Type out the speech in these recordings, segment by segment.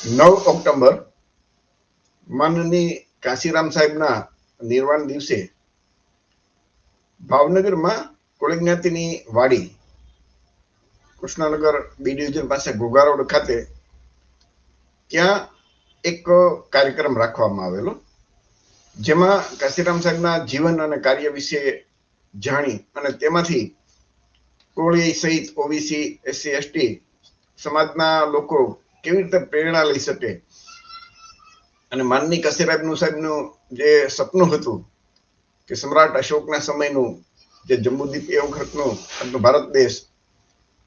નવ ઓક્ટોબર માનની કાશીરામ સાહેબના નિર્વાણ દિવસે ભાવનગરમાં કોળી જ્ઞાતિની વાડી કૃષ્ણનગર બી ડિવિઝન પાસે ઘોઘા રોડ ખાતે ત્યાં એક કાર્યક્રમ રાખવામાં આવેલો. જેમાં કાશીરામ સાહેબના જીવન અને કાર્ય વિશે જાણી અને તેમાંથી કોળી સહિત ઓબીસી, એસસી, એસટી સમાજના લોકો કેવી રીતે પ્રેરણા લઈ શકે? અને માનની કસીરાબનું સાહેબનું જે સપનું હતું કે સમ્રાટ અશોકના સમયનું જે જંબુદ્વીપ એ વખતનું આપણું ભારત દેશ,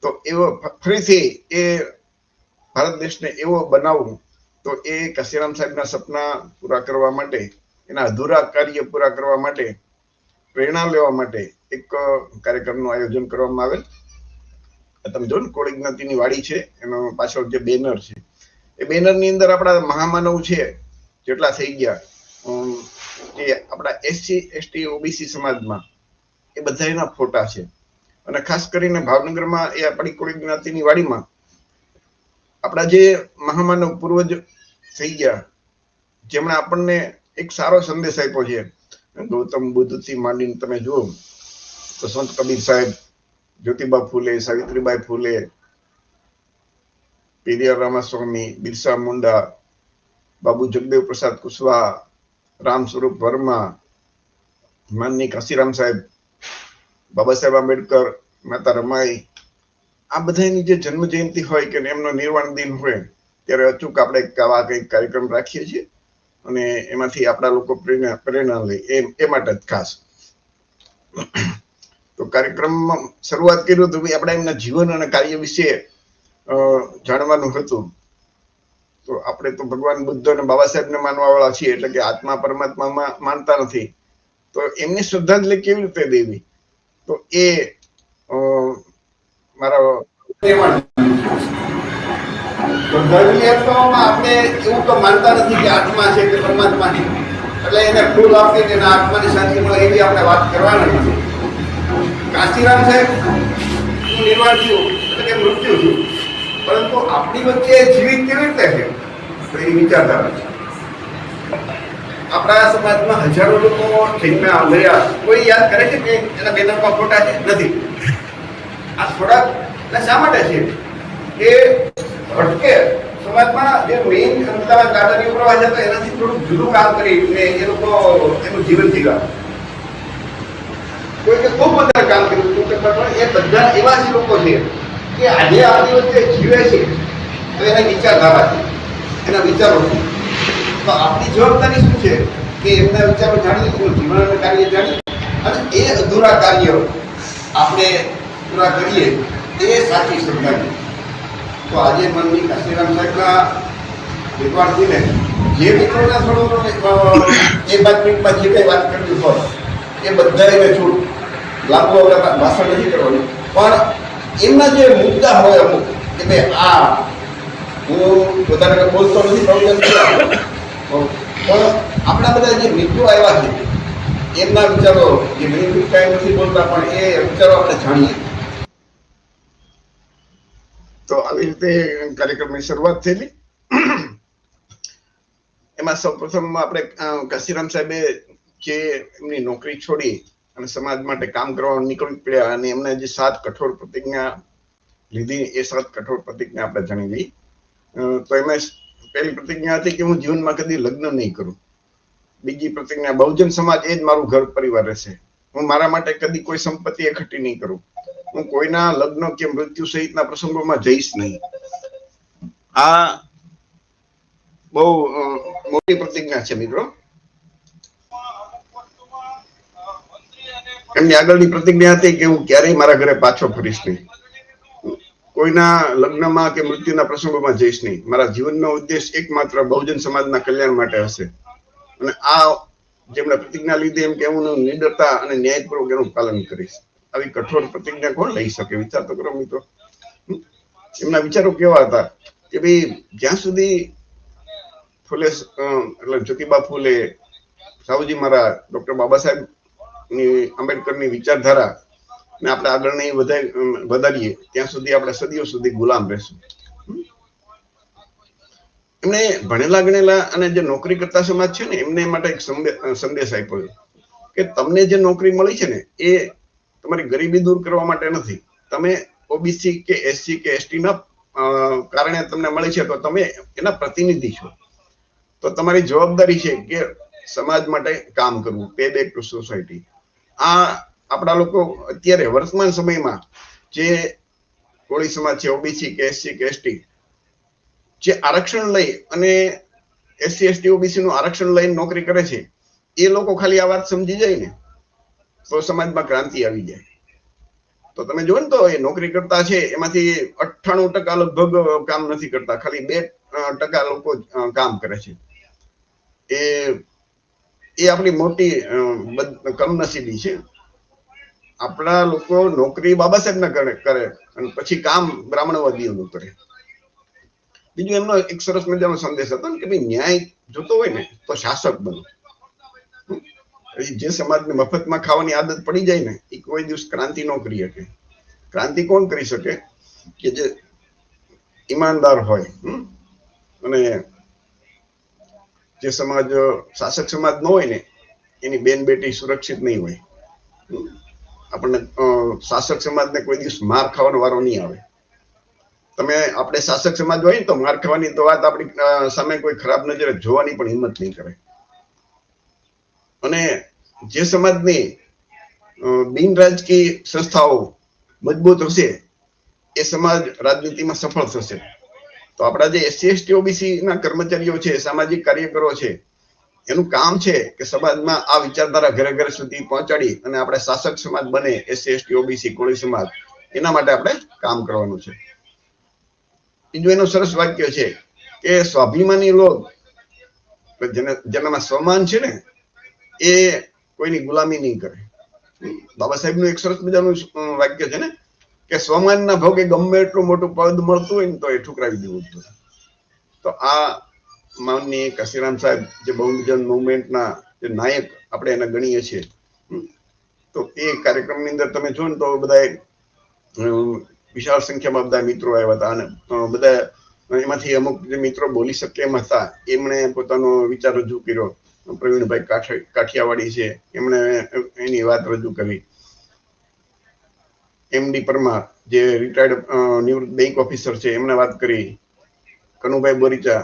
તો એવો ફરીથી એ ભારત દેશને એવો બનાવવું તો એ કસીરામ સાહેબના સપના પૂરા કરવા માટે, એના અધૂરા કાર્ય પૂરા કરવા માટે, પ્રેરણા લેવા માટે એક કાર્યક્રમનું આયોજન કરવામાં આવેલ. તમે જો ને કોળી જ્ઞાતિની વાડી છે, એનો પાછળ જે બેનર છે. એ બેનરની અંદર આપણા મહામાનવ છે, જેટલા થઈ ગયા કે આપણા એસસી, એસટી, ઓબીસી સમાજમાં, એ બધા એના ફોટા છે. અને ખાસ કરીને ભાવનગરમાં એ આપણી કોળી જ્ઞાતિની વાડીમાં, આપણા જે મહામાનવ પૂર્વજ થઈ ગયા, જેમણે આપણને એક સારો સંદેશ આપ્યો છે. ગૌતમ બુદ્ધથી માંડીને તમે જુઓ, તો સંત કબીર સાહેબ જ્યોતિબા ફૂલે સાવિત્રીબાઈ ફૂલે પેરિયાર રામાસ્વામી બિરસા મુંડા બાબુ જગદેવ પ્રસાદ કુશવાહા રામ સ્વરૂપ વર્મા માનની કાશીરામ સાહેબ બાબા સાહેબ આંબેડકર માતા રમાઈ આ બધાની જે જન્મ જયંતિ હોય કે એમનો નિર્વાણ દિન હોય, ત્યારે અચૂક આપણે આવા કંઈક કાર્યક્રમ રાખીએ છીએ અને એમાંથી આપણા લોકો પ્રેરણા પ્રેરણા લે એ માટે જ ખાસ. તો કાર્યક્રમમાં શરૂઆત કર્યું તો ભાઈ આપણે એમના જીવન અને કાર્ય વિશે જાણવાનું હતું. તો આપણે તો ભગવાન બુદ્ધ અને બાબા સાહેબને માનવાવાળા છીએ, એટલે કે આત્મા પરમાત્મામાં માનતા નથી. તો એમની શ્રદ્ધાંજલિ કેવી રીતે દેવી? તો એ મારા શ્રદ્ધાંજલિ આપવામાં આપણે એવું તો માનતા નથી કે આત્મા છે કે પરમાત્મા છે. એટલે એને ફૂલ આપીને આત્માની શાંતિ મળે એવી આપણે વાત કરવાની નથી કાશીરામ સાહેબ હું નિર્વાણ થયું એટલે કે મૃત્યુ થયું પરંતુ આપણી વચ્ચે જીવિત કેવી રીતે છે? એ વિચારધારા છે. આપણા સમાજમાં હજારો લોકો જન્મ્યા મળ્યા કોઈ યાદ કરે છે કે એના બેનરમાં ફોટા છે? નથી. આ થોડાક, એટલે શા માટે છે? કે ભટકે સમાજમાં જે મેઇન અમદાવાદ ગાર્ડનની પ્રવાહ હતો એનાથી થોડુંક જુદું કામ કરીને એ લોકો એનું જીવન જીવ્યા કોઈ કે ખૂબ વધારે કામ કર્યું. કે પણ એ બધા એવા જ લોકો છે કે આજે આપણી વચ્ચે જીવે છે. તો એના વિચારધારા છે. એના વિચારો છે. તો આપણી જવાબદારી શું છે? કે એમના વિચારો જાણીએ, એનું જીવન કાર્ય જાણીએ. અને એ અધૂરા કાર્યો આપણે પૂરા કરીએ, એ સાચી શ્રદ્ધા તો આજે મનની કાશીરામ સાહેબના વિદ્વાનજીને જે મિત્રોના થોડું એ પાંચ મિનિટમાં જે કંઈ વાત કરવી હોય, એ બધાને છૂટ લાંબુ આપણે ભાષણ નથી કરવાનું. પણ એમના જે મુદ્દા હોય અમુક, કે ભાઈ આ હું વધારે બોલતો નથી, પણ આપણા બધા જે મિત્રો આવ્યા છે, એમના વિચારો જે મિનિટ કાંઈ નથી બોલતા, પણ એ વિચારો આપણે જાણીએ. તો આવી રીતે કાર્યક્રમની શરૂઆત થયેલી. એમાં સૌપ્રથમ આપણે કાશીરામ સાહેબે જે એમની નોકરી છોડી અને સમાજ માટે કામ કરવા નીકળી પડ્યા અને એમને જે સાત કઠોર પ્રતિજ્ઞા લીધી, એ સાત કઠોર પ્રતિજ્ઞા આપણે જાણી લઈ તો એમાં પહેલી પ્રતિજ્ઞા હતી કે હું જીવનમાં કદી લગ્ન નહીં કરું. બીજી પ્રતિજ્ઞા, બહુજન સમાજ એ જ મારું ઘર પરિવાર રહેશે. હું મારા માટે કદી કોઈ સંપત્તિ એકઠી નહીં કરું. હું કોઈના લગ્ન કે મૃત્યુ સહિતના પ્રસંગોમાં જઈશ નહીં. આ બહુ મોટી પ્રતિજ્ઞા છે મિત્રો. એમની આગળની પ્રતિજ્ઞા હતી કે હું ક્યારેય મારા ઘરે પાછો ફરીશ નહીં. કોઈના લગ્નમાં કે મૃત્યુના પ્રસંગોમાં જઈશ નહીં. મારા જીવનનો ઉદ્દેશ એકમાત્ર બહુજન સમાજના કલ્યાણ માટે હશે. અને આ જેમણે પ્રતિજ્ઞા લીધી એમ કે હું નિડરતા અને ન્યાયપૂર્વક એનું પાલન કરીશ. આવી કઠોર પ્રતિજ્ઞા કોણ લઈ શકે? વિચાર તો કરો મિત્રો. એમના વિચારો કેવા હતા? કે ભાઈ જ્યાં સુધી ફૂલે એટલે જ્યોતિબા ફૂલે, સાહુજી મારા ડોક્ટર બાબા સાહેબ આંબેડકરની વિચારધારા ને આપણે આગળ નહીં વધારીએ, ત્યાં સુધી આપણે સદીઓ સુધી ગુલામ રહેશું. એમને ભણેલા ગણેલા અને જે નોકરી કરતા સમાજ છે ને, એમને માટે એક સંદેશ આપ્યો કે તમને જે નોકરી મળી છે ને, એ તમારી ગરીબી દૂર કરવા માટે નથી. તમે ઓબીસી કે એસસી કે એસટીના કારણે તમને મળી છે તો તમે એના પ્રતિનિધિ છો. તો તમારી જવાબદારી છે કે સમાજ માટે કામ કરવું. પે બેક ટુ સોસાયટી આ આપણા લોકો અત્યારે વર્તમાન સમયમાં જે કોળી સમાજ છે ઓબીસી કે એસસી કે એસટી જે આરક્ષણ લઈ અને એસસી એસટી ઓબીસી નું આરક્ષણ લઈને નોકરી કરે છે, એ લોકો ખાલી આ વાત સમજી જાય ને, તો સમાજમાં ક્રાંતિ આવી જાય. તો તમે જો ને તો એ નોકરી કરતા છે, એમાંથી અઠ્ઠાણું ટકા લગભગ કામ નથી કરતા, ખાલી બે ટકા લોકો કામ કરે છે. એ એ આપણી મોટી કમનસીબી છે. આપણા લોકો નોકરી બાબા સાહેબ કરે કરે. અને પછી કામ બ્રાહ્મણવાદીઓનું કરે. બીજું એમનો એક સરસ મજાનો સંદેશ હતો ને કે ભાઈ ન્યાય જોતો હોય ને તો શાસક બનો. જે સમાજને મફતમાં ખાવાની આદત પડી જાય ને, એ કોઈ દિવસ ક્રાંતિ ન કરી શકે. ક્રાંતિ કોણ કરી શકે? કે જે ઈમાનદાર હોય? અને જે સમાજ શાસક સમાજ ન હોય ને, એની બેન બેટી સુરક્ષિત નહીં હોય. આપણને શાસક સમાજને કોઈ દિવસ માર ખાવાનો વારો નહીં આવે. તમે, આપણે શાસક સમાજ હોય ને તો માર ખાવાની તો વાત આપણી સામે કોઈ ખરાબ નજરે જોવાની પણ હિંમત નહીં કરે. અને જે સમાજની બિન રાજકીય સંસ્થાઓ મજબૂત હશે, એ સમાજ રાજનીતિમાં સફળ થશે. તો આપણા જે એસસી એસટી ઓબીસી ના કર્મચારીઓ છે, સામાજિક કાર્યકરો છે, એનું કામ છે કે સમાજમાં આ વિચારધારા ઘરે ઘરે સુધી પહોંચાડી અને આપણે શાસક સમાજ બને એસસી એસટી ઓબીસી, કોળી સમાજ, એના માટે આપણે કામ કરવાનું છે. બીજું એનું સરસ વાક્ય છે કે સ્વાભિમાની લોક જેનામાં સ્વમાન છે ને, એ કોઈની ગુલામી નહીં કરે. બાબા સાહેબનું એક સરસ મજાનું વાક્ય છે ને કે સ્વમાનના ભોગે ગમે એટલું મોટું પદ મળતું હોય ને તો એ ઠુકરાવી દેવું હતું તો આ માનની કસીરામ સાહેબ જે બહુજન મુવમેન્ટના જે નાયક આપણે એને ગણીએ છીએ તો એ કાર્યક્રમની અંદર તમે જો ને તો બધા વિશાળ સંખ્યામાં બધા મિત્રો આવ્યા હતા અને બધા એમાંથી અમુક જે મિત્રો બોલી શકે એમ હતા, એમણે પોતાનો વિચાર રજૂ કર્યો. પ્રવીણભાઈ કાઠ- કાઠિયાવાડી છે, એમણે એની વાત રજૂ કરી. એમડી પરમાર, જે રિટાયર્ડ નિવૃત્ત બેંક ઓફિસર છે એમને વાત કરી. કનુભાઈ બોરીચા,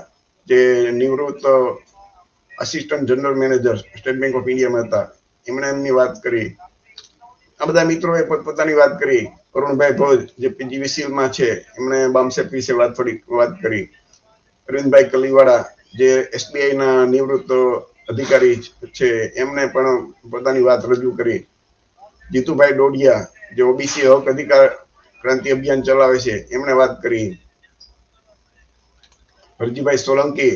જે નિવૃત્ત assistant general manager state bank of ઇન્ડિયામાં હતા, એમણે એમની વાત કરી. આ બધા મિત્રોએ પોતપોતાની વાત કરી. અરુણભાઈ ભોજ, જે પીજીવીસીમાં છે, એમણે બામસેપ વિશે વાત થોડી, વાત કરી. અરવિંદભાઈ કલીવાડા જે એસબીઆઈના નિવૃત્ત અધિકારી છે, એમણે પણ પોતાની વાત રજૂ કરી. જીતુભાઈ ડોડિયા જે ઓબીસી હક અધિકાર ક્રાંતિ અભિયાન ચલાવે છે, એમણે વાત કરી. હરજીભાઈ સોલંકી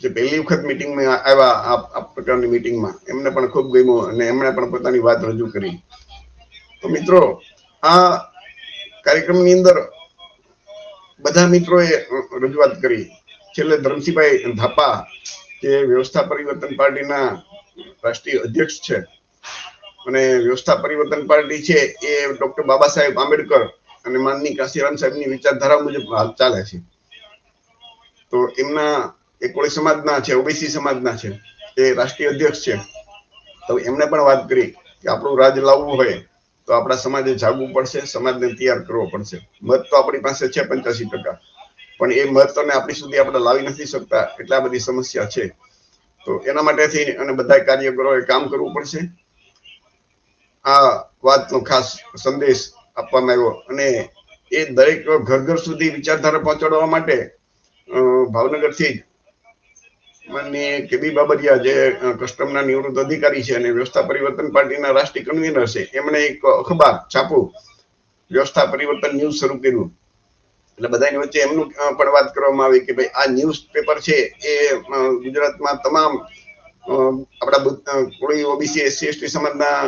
જે પહેલી વખત મિટિંગમાં આવ્યા, આ પ્રકારની મિટિંગમાં એમને પણ ખૂબ ગમ્યું અને એમણે પણ પોતાની વાત રજૂ કરી. તો મિત્રો, આ કાર્યક્રમની અંદર બધા મિત્રોએ રજૂઆત કરી. છેલ્લે ધરમસિંહભાઈ ધાપા, જે વ્યવસ્થા પરિવર્તન પાર્ટીના રાષ્ટ્રીય અધ્યક્ષ છે અને વ્યવસ્થા પરિવર્તન પાર્ટી છે એ ડોક્ટર બાબા સાહેબ આંબેડકર અને માનની કાશીરામ સાહેબની વિચારધારા મુજબ હાલ ચાલે છે. તો એમના એ સમાજના છે, ઓબીસી સમાજના છે, એ રાષ્ટ્રીય અધ્યક્ષ છે. તો એમણે પણ વાત કરી કે આપણું રાજ લાવવું હોય તો આપણા સમાજે જાગવું પડશે, સમાજને તૈયાર કરવો પડશે. મત તો આપણી પાસે છે પંચ્યાસી ટકા. પણ એ મહત્વને આપણી સુધી આપણે લાવી નથી શકતા, એટલા બધી સમસ્યા છે. તો એના માટેથી અને બધા કાર્યકરોએ કામ કરવું પડશે. આ વાતનો ખાસ સંદેશ આપવામાં આવ્યો. અને એ દરેક ઘર ઘર સુધી વિચારધારા પહોંચાડવા માટે ભાવનગરથી જ માનનીય કેબી બાબરિયા જે કસ્ટમના નિવૃત્ત અધિકારી છે અને વ્યવસ્થા પરિવર્તન પાર્ટીના રાષ્ટ્રીય કન્વીનર છે, એમણે એક અખબાર, છાપું, વ્યવસ્થા પરિવર્તન ન્યૂઝ શરૂ કર્યું. એટલે બધાની વચ્ચે એમનું પણ વાત કરવામાં આવી કે ભાઈ, આ ન્યૂઝ પેપર છે એ ગુજરાતમાં તમામ આપણા કોઈ ઓબીસી, એસસી, એસટી સમાજના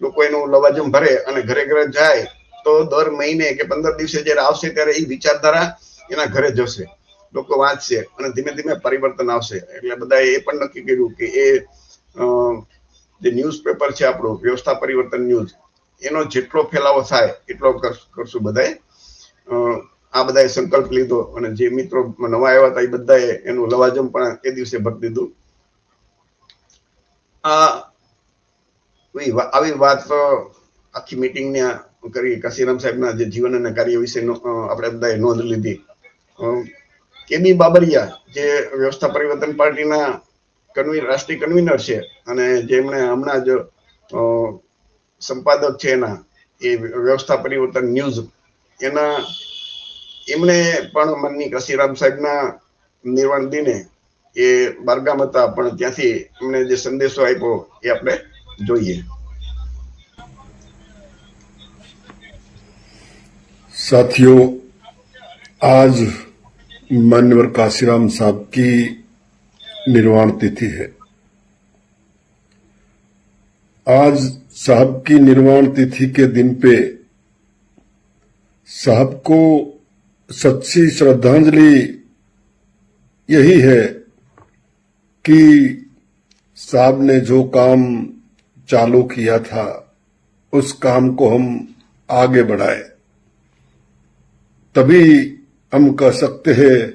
લોકો એનું લવાજમ ભરે અને ઘરે ઘરે જાય તો દર મહિને કે પંદર દિવસે જ્યારે આવશે ત્યારે એ વિચારધારા એના ઘરે જશે. લોકો વાંચશે અને ધીમે ધીમે પરિવર્તન આવશે. એટલે બધા એ પણ નક્કી કર્યું કે એ જે ન્યૂઝ પેપર છે આપણું, વ્યવસ્થા પરિવર્તન ન્યૂઝ, એનો જેટલો ફેલાવો થાય એટલો કર- કરશું બધાએ. આ બધાએ સંકલ્પ લીધો અને જે મિત્રો નવા આવ્યા હતા એ બધાએ એનું લવાજમ પણ એ દિવસે ભરી દીધું. આ આવી વાત આખી મિટિંગને કરી કાશીરામ સાહેબના જે જીવન અને કાર્ય વિશે આપણે બધાએ નોંધ લીધી. કેબી બાબરિયા, જે વ્યવસ્થા પરિવર્તન પાર્ટીના કન્વી રાષ્ટ્રીય કન્વીનર છે અને જેમણે હમણાં જ સંપાદક છે એના, એ વ્યવસ્થા પરિવર્તન ન્યૂઝ એના, એમણે પણ મનની કાશીરામ સાહેબના નિર્વાણ દિને એ બારગામ હતા, પણ ત્યાંથી એમણે જે સંદેશો આપ્યો એ આપણે જોઈએ साथियों आज मान्यवर काशीराम साहब की निर्वाण तिथि है आज साहब की निर्वाण तिथि के दिन पे साहब को सच्ची श्रद्धांजलि यही है कि साहब ने जो काम चालू किया था, उस काम को हम आगे बढ़ाए। तभी हम कह सकते हैं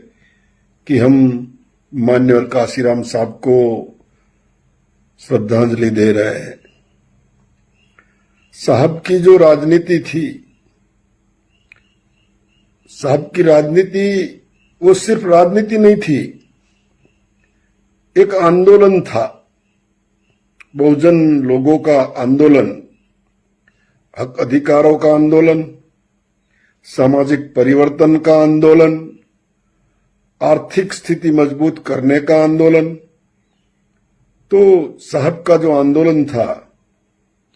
कि हम मान्यवर काशीराम साहब को श्रद्धांजलि दे रहे हैं। साहब की जो राजनीति थी, साहब की राजनीति, वो सिर्फ़ राजनीति नहीं थी, एक आंदोलन था। बहुजन लोगों का आंदोलन, हक अधिकारों का आंदोलन, सामाजिक परिवर्तन का आंदोलन, आर्थिक स्थिति मज़बूत करने का आंदोलन तो साहब का जो आंदोलन था,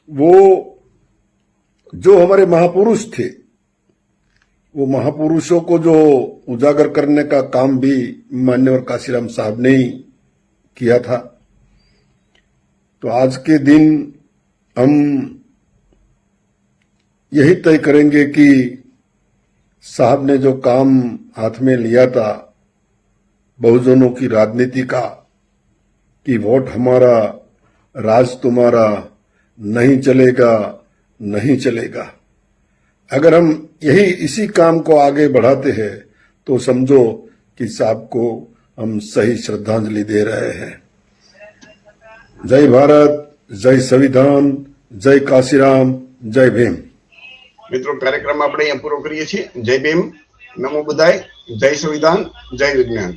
वो जो हमारे महापुरुष थे, वो महापुरुषों को जो उजागर करने का काम भी मान्यवर काशीराम साहब ने ही किया था। तो आज के दिन हम यही तय करेंगे कि साहब ने जो काम हाथ में लिया था, बहुजनों की राजनीति का, कि वोट हमारा, राज तुम्हारा नहीं चलेगा नहीं चलेगा। अगर हम यही इसी काम को आगे बढ़ाते हैं तो समझो कि साहब को हम सही श्रद्धांजलि दे रहे हैं। જય ભારત, જય સંવિધાન, જય કાશીરામ, જય ભીમ. મિત્રો, કાર્યક્રમ આપણે અહીંયા પૂરો કરીએ છીએ. જય ભીમ. નમો બધાય. જય સંવિધાન. જય વિજ્ઞાન.